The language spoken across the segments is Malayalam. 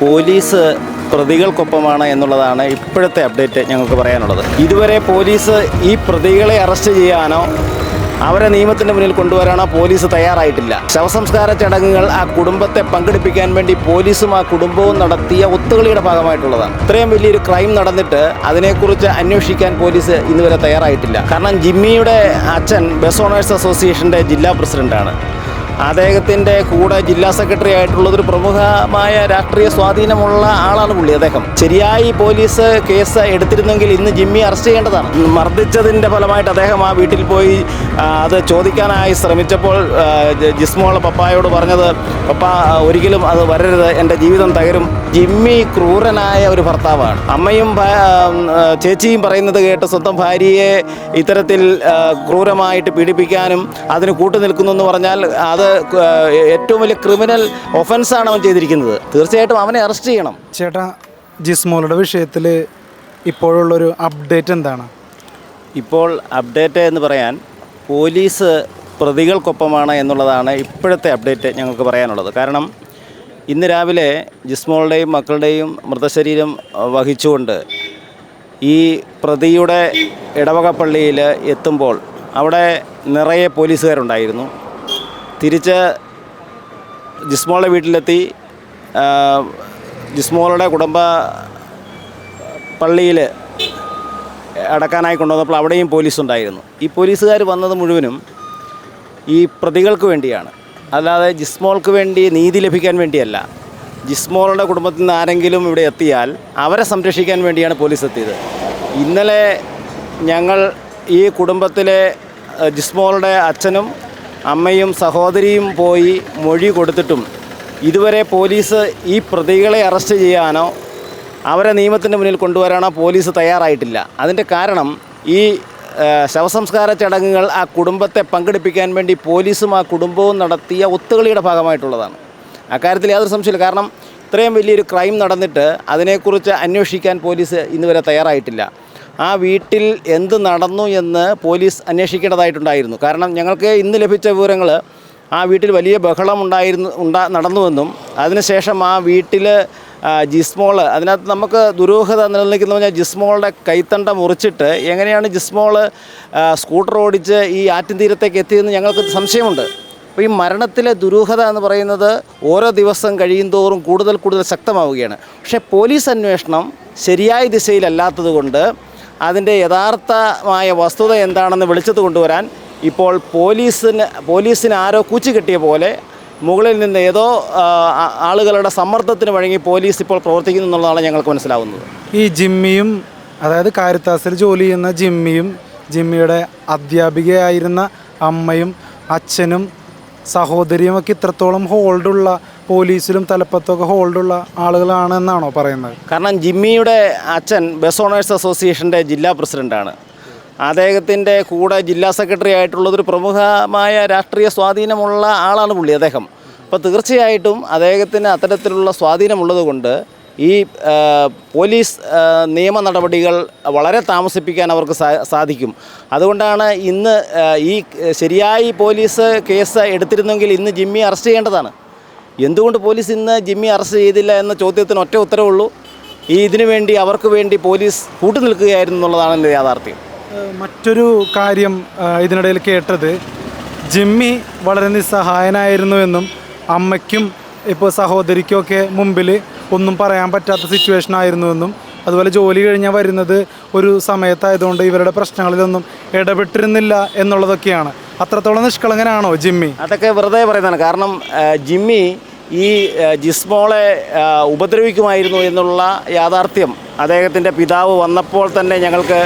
പോലീസ് പ്രതികൾക്കൊപ്പമാണ് എന്നുള്ളതാണ് ഇപ്പോഴത്തെ അപ്ഡേറ്റ് ഞങ്ങൾക്ക് പറയാനുള്ളത്. ഇതുവരെ പോലീസ് ഈ പ്രതികളെ അറസ്റ്റ് ചെയ്യാനോ അവരെ നിയമത്തിന് മുന്നിൽ കൊണ്ടുവരാനോ പോലീസ് തയ്യാറായിട്ടില്ല. ശവസംസ്കാര ചടങ്ങുകൾ ആ കുടുംബത്തെ പങ്കെടുപ്പിക്കാൻ വേണ്ടി പോലീസും ആ കുടുംബവും നടത്തിയ ഒത്തുകളിയുടെ ഭാഗമായിട്ടുള്ളതാണ്. ഇത്രയും വലിയൊരു ക്രൈം നടന്നിട്ട് അതിനെക്കുറിച്ച് അന്വേഷിക്കാൻ പോലീസ് ഇന്നുവരെ തയ്യാറായിട്ടില്ല. കാരണം ജിമ്മിയുടെ അച്ഛൻ ബസ് ഓണേഴ്സ് അസോസിയേഷന്റെ ജില്ലാ പ്രസിഡന്റാണ്. അദ്ദേഹത്തിന്റെ കൂടെ ജില്ലാ സെക്രട്ടറി ആയിട്ടുള്ള ഒരു പ്രമുഖമായ രാഷ്ട്രീയ സ്വാധീനമുള്ള ആളാണ് പുള്ളി. അദ്ദേഹം ശരിയായി പോലീസ് കേസ് എടുത്തിരുന്നെങ്കിൽ ഇന്ന് ജിമ്മി അറസ്റ്റ് ചെയ്യേണ്ടതാണ്. മർദ്ദിച്ചതിന്റെ ഫലമായിട്ട് അദ്ദേഹം ആ വീട്ടിൽ പോയി അത് ചോദിക്കാനായി ശ്രമിച്ചപ്പോൾ ജിസ്മോള പപ്പായോട് പറഞ്ഞത് പപ്പ ഒരിക്കലും അത് വരരുത് എന്റെ ജീവിതം തകരും. ജിമ്മി ക്രൂരനായ ഒരു ഭർത്താവാണ്. അമ്മയും ചേച്ചിയും പറയുന്നത് കേട്ട് സ്വന്തം ഭാര്യയെ ഇത്തരത്തിൽ ക്രൂരമായിട്ട് പീഡിപ്പിക്കാനും അതിന് കൂട്ടുനിൽക്കുന്നു എന്ന് പറഞ്ഞാൽ അത് ഏറ്റവും വലിയ ക്രിമിനൽ ഒഫൻസാണ് അവൻ ചെയ്തിരിക്കുന്നത്. തീർച്ചയായിട്ടും അവനെ അറസ്റ്റ് ചെയ്യണം. ചേട്ടാ ജിസ്മോളുടെ വിഷയത്തിൽ ഇപ്പോഴുള്ളൊരു അപ്ഡേറ്റ് എന്താണ്? ഇപ്പോൾ അപ്ഡേറ്റ് എന്ന് പറയാൻ പോലീസ് പ്രതികൾക്കൊപ്പമാണ് എന്നുള്ളതാണ് ഇപ്പോഴത്തെ അപ്ഡേറ്റ് ഞങ്ങൾക്ക് പറയാനുള്ളത്. കാരണം ഇന്ന് രാവിലെ ജിസ്മോളുടെയും മക്കളുടെയും മൃതശരീരം വഹിച്ചുകൊണ്ട് ഈ പ്രതിയുടെ ഇടവക പള്ളിയിൽ എത്തുമ്പോൾ അവിടെ നിറയെ പോലീസുകാരുണ്ടായിരുന്നു. തിരിച്ച് ജിസ്മോളുടെ വീട്ടിലെത്തി. ജിസ്മോളുടെ കുടുംബ പള്ളിയിൽ അടക്കാനായി കൊണ്ടുവന്നപ്പോൾ അവിടെയും പോലീസ് ഉണ്ടായിരുന്നു ഈ പോലീസുകാർ വന്നത് മുഴുവനും ഈ പ്രതികൾക്ക് വേണ്ടിയാണ്. അല്ലാതെ ജിസ്മോൾക്ക് വേണ്ടി നീതി ലഭിക്കാൻ വേണ്ടിയല്ല. ജിസ്മോളുടെ കുടുംബത്തിൽ നിന്ന് ആരെങ്കിലും ഇവിടെ എത്തിയാൽ അവരെ സംരക്ഷിക്കാൻ വേണ്ടിയാണ് പോലീസ് എത്തിയത്. ഇന്നലെ ഞങ്ങൾ ഈ കുടുംബത്തിലെ ജിസ്മോളുടെ അച്ഛനും അമ്മയും സഹോദരിയും പോയി മൊഴി കൊടുത്തിട്ടും ഇതുവരെ പോലീസ് ഈ പ്രതികളെ അറസ്റ്റ് ചെയ്യാനോ അവരെ നിയമത്തിന്റെ മുന്നിൽ കൊണ്ടുവരാനോ പോലീസ് തയ്യാറായിട്ടില്ല. അതിന്റെ കാരണം ഈ ശവസംസ്കാര ചടങ്ങുകൾ ആ കുടുംബത്തെ പങ്കെടുപ്പിക്കാൻ വേണ്ടി പോലീസും ആ കുടുംബവും നടത്തിയ ഒത്തുകളിയുടെ ഭാഗമായിട്ടുള്ളതാണ്. അക്കാര്യത്തിൽ യാതൊരു സംശയമില്ല കാരണം ഇത്രയും വലിയൊരു ക്രൈം നടന്നിട്ട് അതിനെക്കുറിച്ച് അന്വേഷിക്കാൻ പോലീസ് ഇന്നുവരെ തയ്യാറായിട്ടില്ല. ആ വീട്ടിൽ എന്ത് നടന്നു എന്ന് പോലീസ് അന്വേഷിക്കേണ്ടതായിട്ടുണ്ടായിരുന്നു. കാരണം ഞങ്ങൾക്ക് ഇന്ന് ലഭിച്ച വിവരങ്ങൾ ആ വീട്ടിൽ വലിയ ബഹളം ഉണ്ടായിരുന്നു ഉണ്ടാ നടന്നുവെന്നും അതിനുശേഷം ആ വീട്ടിൽ ജിസ്മോൾ അതിനകത്ത് നമുക്ക് ദുരൂഹത നിലനിൽക്കുന്ന പറഞ്ഞാൽ ജിസ്മോളുടെ കൈത്തണ്ട മുറിച്ചിട്ട് എങ്ങനെയാണ് ജിസ്മോൾ സ്കൂട്ടർ ഓടിച്ച് ഈ ആറ്റിൻതീരത്തേക്ക് എത്തിയെന്ന് ഞങ്ങൾക്ക് സംശയമുണ്ട്. അപ്പോൾ ഈ മരണത്തിലെ ദുരൂഹത എന്ന് പറയുന്നത് ഓരോ ദിവസം കഴിയുന്തോറും കൂടുതൽ കൂടുതൽ ശക്തമാവുകയാണ്. പക്ഷേ പോലീസ് അന്വേഷണം ശരിയായ ദിശയിലല്ലാത്തത് കൊണ്ട് അതിന്റെ യഥാർത്ഥമായ വസ്തുത എന്താണെന്ന് വെളിച്ചത്ത് കൊണ്ടുവരാൻ ഇപ്പോൾ പോലീസിന് പോലീസിന് ആരോ കൂച്ചു കെട്ടിയ പോലെ മുകളിൽ നിന്ന് ഏതോ ആളുകളുടെ സമ്മർദ്ദത്തിന് വഴങ്ങി പോലീസ് ഇപ്പോൾ പ്രവർത്തിക്കുന്നു എന്നുള്ളതാണ് ഞങ്ങൾക്ക് മനസ്സിലാവുന്നത്. ഈ ജിമ്മിയും അതായത് കാരിത്താസിൽ ജോലി ചെയ്യുന്ന ജിമ്മിയും ജിമ്മിയുടെ അധ്യാപികയായിരുന്ന അമ്മയും അച്ഛനും സഹോദരിയും ഒക്കെ ഇത്രത്തോളം ഹോൾഡുള്ള പോലീസിലും തലപ്പത്തൊക്കെ ഹോൾഡുള്ള ആളുകളാണ് എന്നാണോ പറയുന്നത്? കാരണം ജിമ്മിയുടെ അച്ഛൻ ബസ് ഓണേഴ്സ് അസോസിയേഷന്റെ ജില്ലാ പ്രസിഡന്റാണ്. അദ്ദേഹത്തിന്റെ കൂടെ ജില്ലാ സെക്രട്ടറി ആയിട്ടുള്ളതൊരു പ്രമുഖമായ രാഷ്ട്രീയ സ്വാധീനമുള്ള ആളാണ് പുള്ളി അദ്ദേഹം. അപ്പോൾ തീർച്ചയായിട്ടും അദ്ദേഹത്തിന് അത്തരത്തിലുള്ള സ്വാധീനമുള്ളത് കൊണ്ട് ഈ പോലീസ് നിയമ നടപടികൾ വളരെ താമസിപ്പിക്കാൻ അവർക്ക് സാധിക്കും. അതുകൊണ്ടാണ് ഇന്ന് ഈ ശരിയായി പോലീസ് കേസ് എടുത്തിരുന്നെങ്കിൽ ഇന്ന് ജിമ്മി അറസ്റ്റ് ചെയ്യേണ്ടതാണ്. എന്തുകൊണ്ട് പോലീസ് ഇന്ന് ജിമ്മി അറസ്റ്റ് ചെയ്തില്ല എന്ന ചോദ്യത്തിന് ഒറ്റ ഉത്തരവുള്ളൂ ഈ ഇതിനു വേണ്ടി അവർക്ക് വേണ്ടി പോലീസ് കൂട്ടു നിൽക്കുകയായിരുന്നു എന്നുള്ളതാണ് എന്റെ യാഥാർത്ഥ്യം. മറ്റൊരു കാര്യം ഇതിനിടയിൽ കേട്ടത് ജിമ്മി വളരെ നിസ്സഹായനായിരുന്നു എന്നും അമ്മയ്ക്കും ഇപ്പോൾ സഹോദരിക്കുമൊക്കെ മുമ്പിൽ ഒന്നും പറയാൻ പറ്റാത്ത സിറ്റുവേഷൻ ആയിരുന്നു എന്നും അതുപോലെ ജോലി കഴിഞ്ഞാൽ വരുന്നത് ഒരു സമയത്തായതുകൊണ്ട് ഇവരുടെ പ്രശ്നങ്ങളിലൊന്നും ഇടപെട്ടിരുന്നില്ല എന്നുള്ളതൊക്കെയാണ്. അത്രത്തോളം നിഷ്കളങ്കനാണോ ജിമ്മി? അതൊക്കെ വെറുതെ പറയുന്നതാണ്. കാരണം ജിമ്മി ഈ ജിസ്മോളെ ഉപദ്രവിക്കുമായിരുന്നു എന്നുള്ള യാഥാർത്ഥ്യം അദ്ദേഹത്തിന്റെ പിതാവ് വന്നപ്പോൾ തന്നെ ഞങ്ങൾക്ക്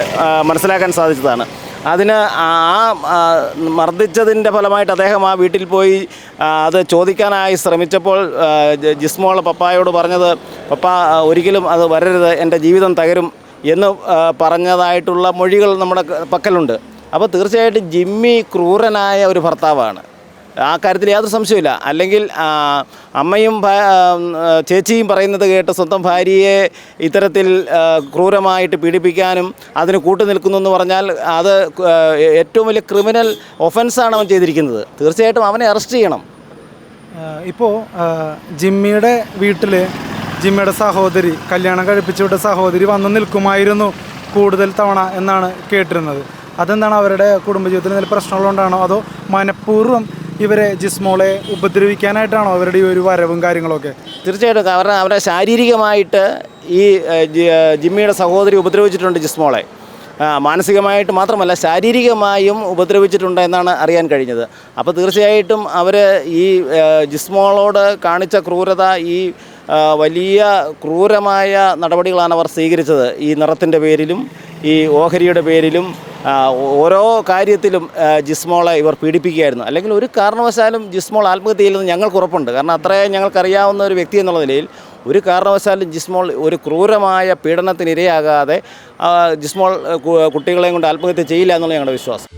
മനസ്സിലാക്കാൻ സാധിച്ചതാണ്. അതിന് ആ, മർദ്ദിച്ചതിന്റെ ഫലമായിട്ട് അദ്ദേഹം ആ വീട്ടിൽ പോയി അത് ചോദിക്കാനായി ശ്രമിച്ചപ്പോൾ ജിസ്മോൾ പപ്പായോട് പറഞ്ഞത് പപ്പ ഒരിക്കലും അത് വരരുത് എന്റെ ജീവിതം തകരും എന്ന് പറഞ്ഞതായിട്ടുള്ള മൊഴികൾ നമ്മുടെ പക്കലുണ്ട്. അപ്പോൾ തീർച്ചയായിട്ടും ജിമ്മി ക്രൂരനായ ഒരു ഭർത്താവാണ്. ആ കാര്യത്തിൽ യാതൊരു സംശയമില്ല അല്ലെങ്കിൽ അമ്മയും ചേച്ചിയും പറയുന്നത് കേട്ട് സ്വന്തം ഭാര്യയെ ഇത്തരത്തിൽ ക്രൂരമായിട്ട് പീഡിപ്പിക്കാനും അതിന് കൂട്ടു നിൽക്കുന്നു എന്ന് പറഞ്ഞാൽ അത് ഏറ്റവും വലിയ ക്രിമിനൽ ഒഫൻസാണ് അവൻ ചെയ്തിരിക്കുന്നത്. തീർച്ചയായിട്ടും അവനെ അറസ്റ്റ് ചെയ്യണം. ഇപ്പോൾ ജിമ്മിയുടെ വീട്ടിൽ ജിമ്മിയുടെ സഹോദരി കല്യാണം കഴിപ്പിച്ചു വിട്ട സഹോദരി വന്ന് നിൽക്കുമായിരുന്നു കൂടുതൽ തവണ എന്നാണ് കേട്ടിരുന്നത്. അതെന്താണ് അവരുടെ കുടുംബജീവിതത്തിൽ നല്ല പ്രശ്നമുള്ളതുകൊണ്ടാണോ അതോ മനഃപൂർവം ഇവരെ ജിസ്മോളെ ഉപദ്രവിക്കാനായിട്ടാണോ അവരുടെ ഈ ഒരു വരവും കാര്യങ്ങളൊക്കെ? തീർച്ചയായിട്ടും. കാരണം അവരെ ശാരീരികമായിട്ട് ഈ ജിമ്മിയുടെ സഹോദരി ഉപദ്രവിച്ചിട്ടുണ്ട് ജിസ്മോളെ. മാനസികമായിട്ട് മാത്രമല്ല ശാരീരികമായും ഉപദ്രവിച്ചിട്ടുണ്ട് എന്നാണ് അറിയാൻ കഴിഞ്ഞത്. അപ്പോൾ തീർച്ചയായിട്ടും അവർ ഈ ജിസ്മോളോട് കാണിച്ച ക്രൂരത ഈ വലിയ ക്രൂരമായ നടപടികളാണ് അവർ സ്വീകരിച്ചത്. ഈ നിറത്തിന്റെ പേരിലും ഈ ഓഹരിയുടെ പേരിലും ഓരോ കാര്യത്തിലും ജിസ്മോളെ ഇവർ പീഡിപ്പിക്കുകയായിരുന്നു. അല്ലെങ്കിൽ ഒരു കാരണവശാലും ജിസ്മോൾ ആത്മഹത്യ ചെയ്യില്ലെന്ന് ഞങ്ങൾക്ക് ഉറപ്പുണ്ട്. കാരണം അത്രയും ഞങ്ങൾക്കറിയാവുന്ന ഒരു വ്യക്തി എന്നുള്ള നിലയിൽ ഒരു കാരണവശാലും ജിസ്മോൾ ഒരു ക്രൂരമായ പീഡനത്തിനിരയാകാതെ ജിസ്മോൾ കുട്ടികളെയും കൊണ്ട് ആത്മഹത്യ ചെയ്യില്ല എന്നുള്ള ഞങ്ങളുടെ വിശ്വാസം.